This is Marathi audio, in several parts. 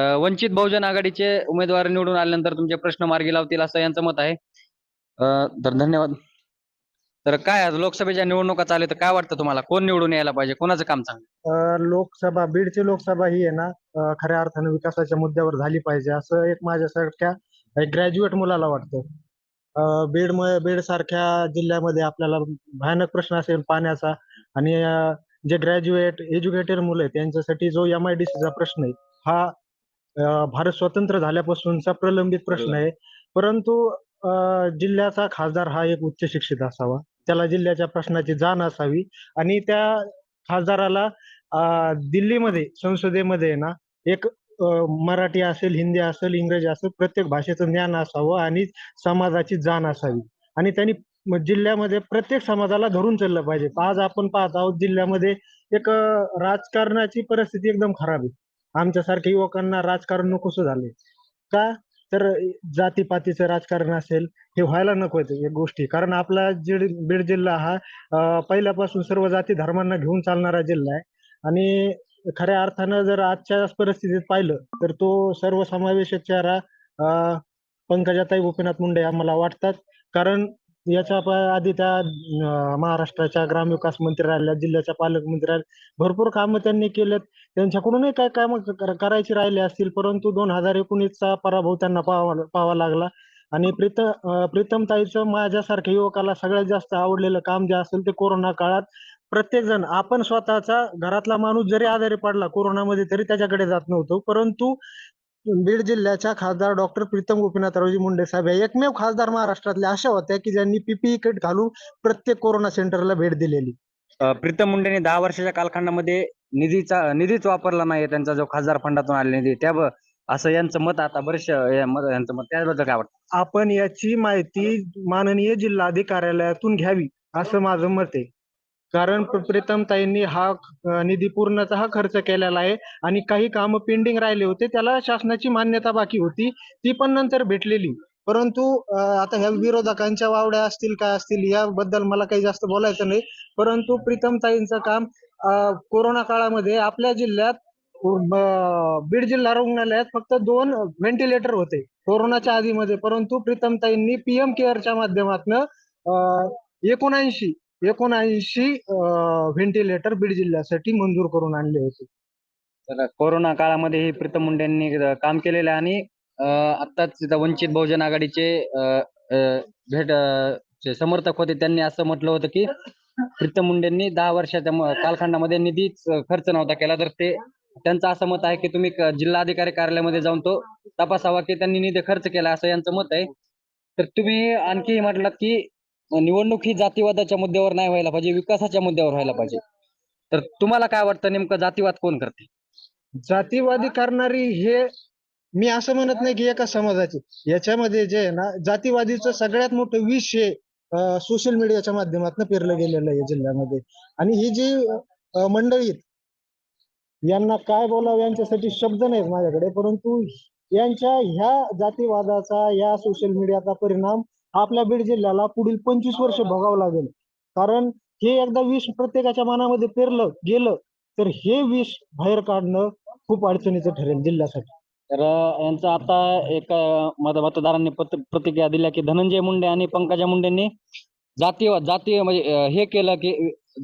वंचित बहुजन आघाडीचे उमेदवार निवडून आल्यानंतर तुमचे प्रश्न मार्गी लावतील असं यांचं मत आहे. तर धन्यवाद. तर काय आज लोकसभेच्या निवडणुका चालू आहेत, तर काय वाटतं तुम्हाला? कोण निवडून यायला पाहिजे? कोणाचं काम चांगलं? अ, लोकसभा बीडची लोकसभा ही आहे ना अ, खऱ्या अर्थाने विकासाच्या मुद्द्यावर झाली पाहिजे असं एक माझ्यासारख्या ग्रॅज्युएट मुलाला वाटतं. अ, बीड म- बीड सारख्या जिल्ह्यामध्ये आपल्याला भयानक प्रश्न असेल पाण्याचा आणि अ, जे ग्रॅज्युएट एज्युकेटेड मुलं आहेत त्यांच्यासाठी जो एम आय डी सीचा प्रश्न आहे हा भारत स्वतंत्र झाल्यापासूनचा प्रलंबित प्रश्न आहे. परंतु अ, जिल्ह्याचा खासदार हा एक उच्च शिक्षित असावा. त्याला जिल्ह्याच्या प्रश्नाची जाण असावी. आणि त्या खासदाराला दिल्लीमध्ये संसदेमध्ये ना एक मराठी असेल हिंदी असेल इंग्रजी असेल प्रत्येक भाषेचं ज्ञान असावं आणि समाजाची जाण असावी. आणि त्यांनी जिल्ह्यामध्ये प्रत्येक समाजाला धरून चाललं पाहिजे. आज आपण पाहत आहोत जिल्ह्यामध्ये एक राजकारणाची परिस्थिती एकदम खराब आहे. आमच्यासारख्या युवकांना राजकारण नकोसं झाले का? तर जातीपातीचं राजकारण असेल हे व्हायला नको एक गोष्टी. कारण आपला बीड जिल्हा हा पहिल्यापासून सर्व जाती धर्मांना घेऊन चालणारा जिल्हा आहे. आणि खऱ्या अर्थानं जर आजच्या परिस्थितीत पाहिलं तर तो सर्वसमावेशक चेहरा अ, पंकजाताई गोपीनाथ मुंडे आम्हाला वाटतात. कारण याच्या प- आधी त्या महाराष्ट्राच्या ग्रामविकास मंत्री राहिल्या जिल्ह्याच्या पालकमंत्री राहिल्या. भरपूर कामं त्यांनी केलेत. त्यांच्याकडूनही काय कामं कर- करायची राहिली असतील परंतु दोन हजार एकोणीसचा पराभव त्यांना पाहावा पाहावा लागला. आणि प्रीत प्रीतम प्रीतमताईचं माझ्यासारख्या युवकाला सगळ्यात जास्त आवडलेलं काम जे असेल ते कोरोना काळात प्रत्येक जण आपण स्वतःचा घरातला माणूस जरी आजारी पडला कोरोनामध्ये तरी त्याच्याकडे जात नव्हतो. परंतु बीड जिल्ह्याच्या खासदार डॉक्टर प्रीतम गोपीनाथरावजी मुंडे साहेब या एकमेव खासदार महाराष्ट्रातल्या अशा होत्या की ज्यांनी पीपीई किट घालून प्रत्येक कोरोना सेंटरला भेट दिलेली. प्रीतम मुंडेने दहा वर्षाच्या कालखंडामध्ये निधीचा निधीच वापरला नाही त्यांचा जो खासदार फंडातून आलेला निधी. त्या असं यांचं मत आता मत- यांचं मत त्याबद्दल काय वाटतं? आपण याची माहिती माननीय जिल्हाधिकार्यालयातून घ्यावी असं माझं मत आहे. कारण प्रीतम ताईंनी हा निधी पूर्णतः खर्च केलेला आहे आणि काही कामं पेंडिंग राहिले होते त्याला शासनाची मान्यता बाकी होती ती पण नंतर भेटलेली. परंतु आता ह्या विरोधकांच्या वावड्या असतील काय असतील याबद्दल मला काही जास्त बोलायचं नाही. परंतु प्रीतम ताईंचं काम कोरोना काळामध्ये आपल्या जिल्ह्यात बीड जिल्हा रुग्णालयात फक्त दोन व्हेंटिलेटर होते कोरोनाच्या आधीमध्ये. परंतु प्रीतम ताईंनी पीएम केअरच्या माध्यमातून एकोणऐंशी एकोणऐंशी व्हेंटिलेटर बीड जिल्ह्यासाठी मंजूर करून आणले होते. तर कोरोना काळामध्ये हे प्रीतम मुंडेंनी काम केलेलं आहे आणि आताच आत्ताच तिथं वंचित बहुजन आघाडीचे भेट जे समर्थक होते. त्यांनी असं म्हटलं होतं की प्रीतम मुंडेंनी दहा वर्षाच्या म- कालखंडामध्ये निधीच खर्च नव्हता केला. तर ते त्यांचं असं मत आहे की तुम्ही क- जिल्हाधिकारी कार्यालयामध्ये जाऊन तो तपासावा की त्यांनी निधी खर्च केला असं यांचं मत आहे. तर तुम्ही आणखी म्हटलात की निवडणूक ही जातीवादाच्या मुद्द्यावर नाही व्हायला पाहिजे विकासाच्या मुद्द्यावर व्हायला पाहिजे. तर तुम्हाला काय वाटतं नेमकं जातीवाद कोण करते? जातीवादी करणारी हे मी असं म्हणत नाही की एका समाजाची. याच्यामध्ये जे आहे ना जातीवादीचं सगळ्यात मोठं विष हे सोशल मीडियाच्या माध्यमातून पेरलं गेलेलं आहे जिल्ह्यामध्ये. आणि ही जी मंडळी आहेत, यांना काय बोलावं यांच्यासाठी शब्द नाहीत माझ्याकडे परंतु यांच्या ह्या जातीवादाचा या सोशल मीडियाचा परिणाम आपल्या बीड जिल्ह्याला पुढील पंचवीस वर्ष भोगावं लागेल. कारण हे एकदा विष प्रत्येकाच्या मनामध्ये पेरलं गेलं तर हे विष बाहेर काढणं खूप अडचणीचं ठरेल जिल्ह्यासाठी. तर यांचं आता एक मतदारांनी प्रतिक्रिया दिल्या की धनंजय मुंडे आणि पंकजा मुंडेंनी जातीय जातीय म्हणजे हे केलं की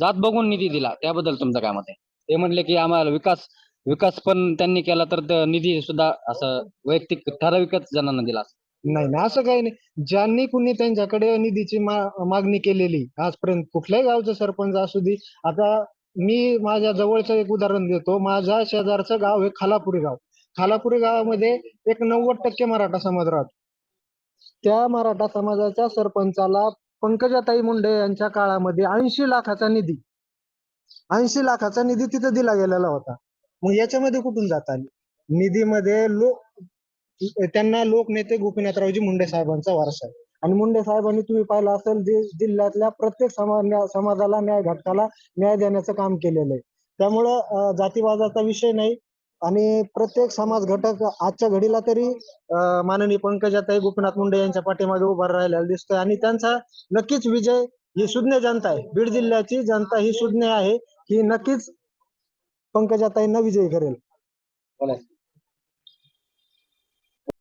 जात बघून निधी दिला. त्याबद्दल तुमचं काय मत आहे? ते म्हणले की आम्हाला विकास विकास पण त्यांनी केला तर निधी सुद्धा असं वैयक्तिक ठराविकच जणांना दिला. नाही ना असं काही नाही. ज्यांनी कुणी त्यांच्याकडे निधीची मा- मागणी केलेली आजपर्यंत कुठल्याही गावचं सरपंच असू दे. आता मी माझ्या जवळचं एक उदाहरण देतो. माझ्या शेजारचं गाव हे खालापुरी गाव. खालापुरी गावामध्ये एक नव्वद टक्के मराठा समाज राहतो. त्या मराठा समाजाच्या सरपंचाला पंकजाताई मुंडे यांच्या काळामध्ये ऐंशी लाखाचा निधी ऐंशी लाखाचा निधी तिथं दिला गेलेला होता. मग याच्यामध्ये कुठून जात आली? निधीमध्ये लोक त्यांना लोकनेते गोपीनाथरावजी मुंडे साहेबांचा वारसा आहे. आणि मुंडे साहेबांनी तुम्ही पाहिलं असेल जे जिल्ह्यातल्या प्रत्येक समाजाला न्याय घटकाला न्याय देण्याचं काम केलेलं आहे. त्यामुळं जातीवादाचा विषय नाही आणि प्रत्येक समाज घटक आजच्या घडीला तरी माननीय पंकजाताई गोपीनाथ मुंडे यांच्या पाठीमागे उभा राहिलेला दिसतोय. आणि त्यांचा नक्कीच विजय ही सुज्ञ जनता आहे. बीड जिल्ह्याची जनता ही सुज्ञ आहे ही नक्कीच पंकजाताईंना विजयी करेल. बोला.